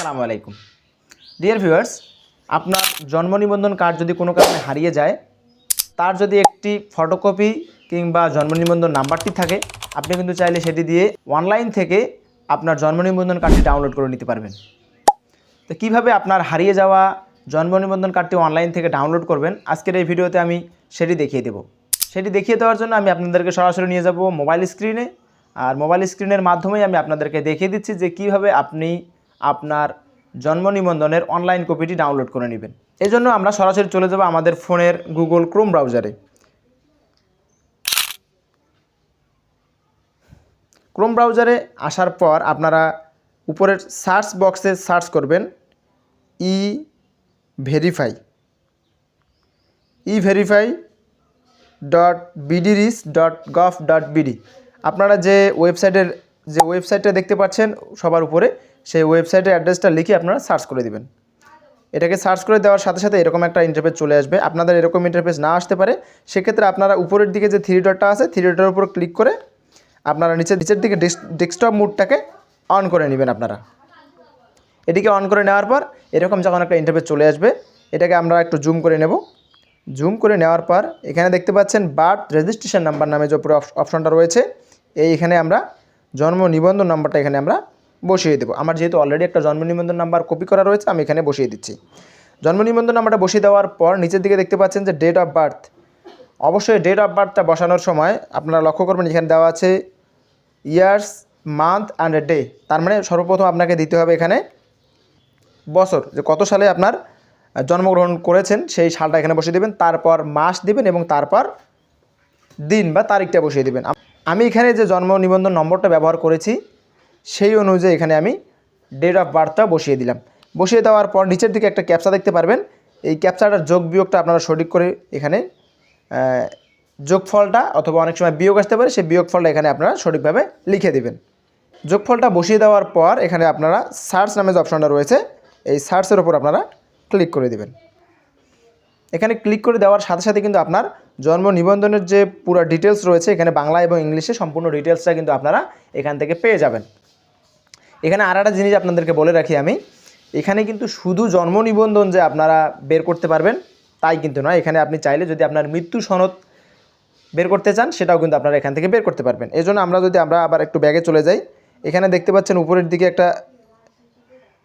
আসসালামু আলাইকুম। Dear viewers আপনার জন্ম নিবন্ধন কার্ড যদি কোনো কারণে হারিয়ে যায়, তার যদি একটি ফটোকপি কিংবা জন্ম নিবন্ধন নাম্বারটি থাকে, আপনি কিন্তু চাইলে সেটি দিয়ে অনলাইন থেকে আপনার জন্ম নিবন্ধন কার্ডটি ডাউনলোড করে নিতে পারবেন। তো কীভাবে আপনার হারিয়ে যাওয়া জন্ম নিবন্ধন কার্ডটি অনলাইন থেকে ডাউনলোড করবেন, আজকের এই ভিডিওতে আমি সেটি দেখিয়ে দেব। সেটি দেখিয়ে দেওয়ার জন্য আমি আপনাদেরকে সরাসরি নিয়ে যাব মোবাইল স্ক্রিনে আর মোবাইল স্ক্রিনের মাধ্যমেই আমি আপনাদেরকে দেখিয়ে দিচ্ছি যে কীভাবে আপনি আপনার জন্ম নিবন্ধনের অনলাইন কপিটি ডাউনলোড করে নেবেন। এই জন্য আমরা সরাসরি চলে যাব আমাদের ফোনের গুগল ক্রোম ব্রাউজারে ক্রোম ব্রাউজারে আসার পর আপনারা উপরের সার্চ বক্সে সার্চ করবেন E verify E verify dot BDRIS dot gov dot BD আপনারা যে ওয়েবসাইটের যে ওয়েবসাইটটা দেখতে পাচ্ছেন সবার উপরে, সেই ওয়েবসাইটের অ্যাড্রেসটা লিখে আপনারা সার্চ করে দেবেন। এটাকে সার্চ করে দেওয়ার সাথে সাথে এরকম একটা ইন্টারফেস চলে আসবে। আপনাদের এরকম ইন্টারফেস না আসতে পারে। সেক্ষেত্রে আপনারা উপরের দিকে যে থ্রি ডটটা আছে থ্রি ডটের উপর ক্লিক করে আপনারা নিচের নিচের দিকে ডেস্কটপ মুডটাকে অন করে নেবেন আপনারা। এটিকে অন করে নেওয়ার পর এরকম যখন একটা ইন্টারফেস চলে আসবে, এটাকে আমরা একটু জুম করে নেব। জুম করে নেওয়ার পর এখানে দেখতে পাচ্ছেন বার্থ রেজিস্ট্রেশন নাম্বার নামে যে উপরে অপশনটা রয়েছে, এই এখানে আমরা জন্ম নিবন্ধন নাম্বারটা এখানে আমরা বসিয়ে দেবো। আমার যেহেতু অলরেডি একটা জন্ম নিবন্ধন নাম্বার কপি করা রয়েছে, আমি এখানে বসিয়ে দিচ্ছি। জন্ম নিবন্ধন নাম্বারটা বসিয়ে দেওয়ার পর নিচের দিকে দেখতে পাচ্ছেন যে ডেট অফ বার্থ অবশ্যই ডেট অফ বার্থটা বসানোর সময় আপনারা লক্ষ্য করবেন এখানে দেওয়া আছে ইয়ার্স মান্থ অ্যান্ড ডে তার মানে সর্বপ্রথম আপনাকে দিতে হবে এখানে বছর, যে কত সালে আপনার জন্মগ্রহণ করেছেন, সেই সালটা এখানে বসিয়ে দেবেন, তারপর মাস দিবেন এবং তারপর দিন বা তারিখটা বসিয়ে দেবেন। আম- এখানে যে জন্ম নিবন্ধন নম্বরটা ব্যবহার করেছি, সেই অনুযায়ী এখানে আমি ডেট অফ বার্থটা বসিয়ে দিলাম। বসিয়ে দেওয়ার পর নিচের দিকে একটা ক্যাপচা দেখতে পারবেন। এই ক্যাপচাটার যোগ বিয়োগটা আপনারা সঠিক করে এখানে যোগফলটা অথবা অনেক সময় বিয়োগ আসতে পারে, সেই বিয়োগফলটা এখানে আপনারা সঠিকভাবে লিখে দেবেন। যোগফলটা বসিয়ে দেওয়ার পর এখানে আপনারা সার্চ নামে যে অপশনটা রয়েছে, এই সার্চের ওপর আপনারা ক্লিক করে দেবেন। এখানে ক্লিক করে দেওয়ার সাথে সাথে কিন্তু আপনার জন্ম নিবন্ধনের যে পুরো ডিটেলস রয়েছে, এখানে বাংলা এবং ইংলিশে সম্পূর্ণ ডিটেলসটা কিন্তু আপনারা এখান থেকে পেয়ে যাবেন। এখানে আর একটা জিনিস আপনাদেরকে বলে রাখি আমি, এখানে কিন্তু শুধু জন্ম নিবন্ধন যে আপনারা বের করতে পারবেন, তাই কিন্তু নয়। এখানে আপনি চাইলে যদি আপনার মৃত্যু সনদ বের করতে চান, সেটাও কিন্তু আপনারা এখান থেকে বের করতে পারবেন। এই জন্য আমরা যদি আমরা আবার একটু ব্যাগে চলে যাই, এখানে দেখতে পাচ্ছেন উপরের দিকে একটা,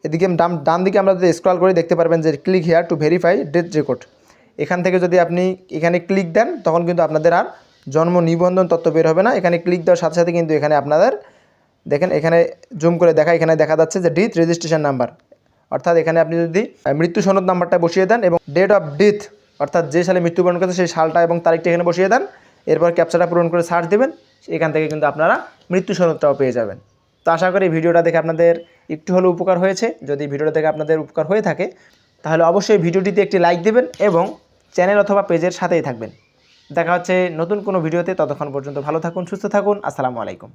এদিকে ডান ডান দিকে আমরা যদি স্ক্রল করে, দেখতে পারবেন যে click here to verify death record এখান থেকে যদি আপনি এখানে ক্লিক দেন, তখন কিন্তু আপনাদের আর জন্ম নিবন্ধন তথ্য বের হবে না। এখানে ক্লিক দেওয়ার সাথে সাথে কিন্তু এখানে আপনাদের, দেখেন এখানে জুম করে দেখা, এখানে দেখা যাচ্ছে যে ডেথ রেজিস্ট্রেশন নাম্বার অর্থাৎ এখানে আপনি যদি মৃত্যু সনদ নাম্বারটা বসিয়ে দেন এবং ডেট অফ ডেথ অর্থাৎ যে সালে মৃত্যুবরণ করেছে সেই সালটা এবং তারিখটা এখানে বসিয়ে দেন, এরপর ক্যাপচাটা পূরণ করে সার্চ দেবেন, এখান থেকে কিন্তু আপনারা মৃত্যু সনদটাও পেয়ে যাবেন। তো আশা করি ভিডিওটা দেখে আপনাদের একটু হলেও উপকার হয়েছে। যদি ভিডিওটা দেখে আপনাদের উপকার হয়ে থাকে, তাহলে অবশ্যই ভিডিওটিতে একটি লাইক দেবেন এবং চ্যানেল অথবা পেজের সাথেই থাকবেন। দেখা হচ্ছে নতুন কোনো ভিডিওতে, ততক্ষণ পর্যন্ত ভালো থাকুন, সুস্থ থাকুন, আসসালামু আলাইকুম।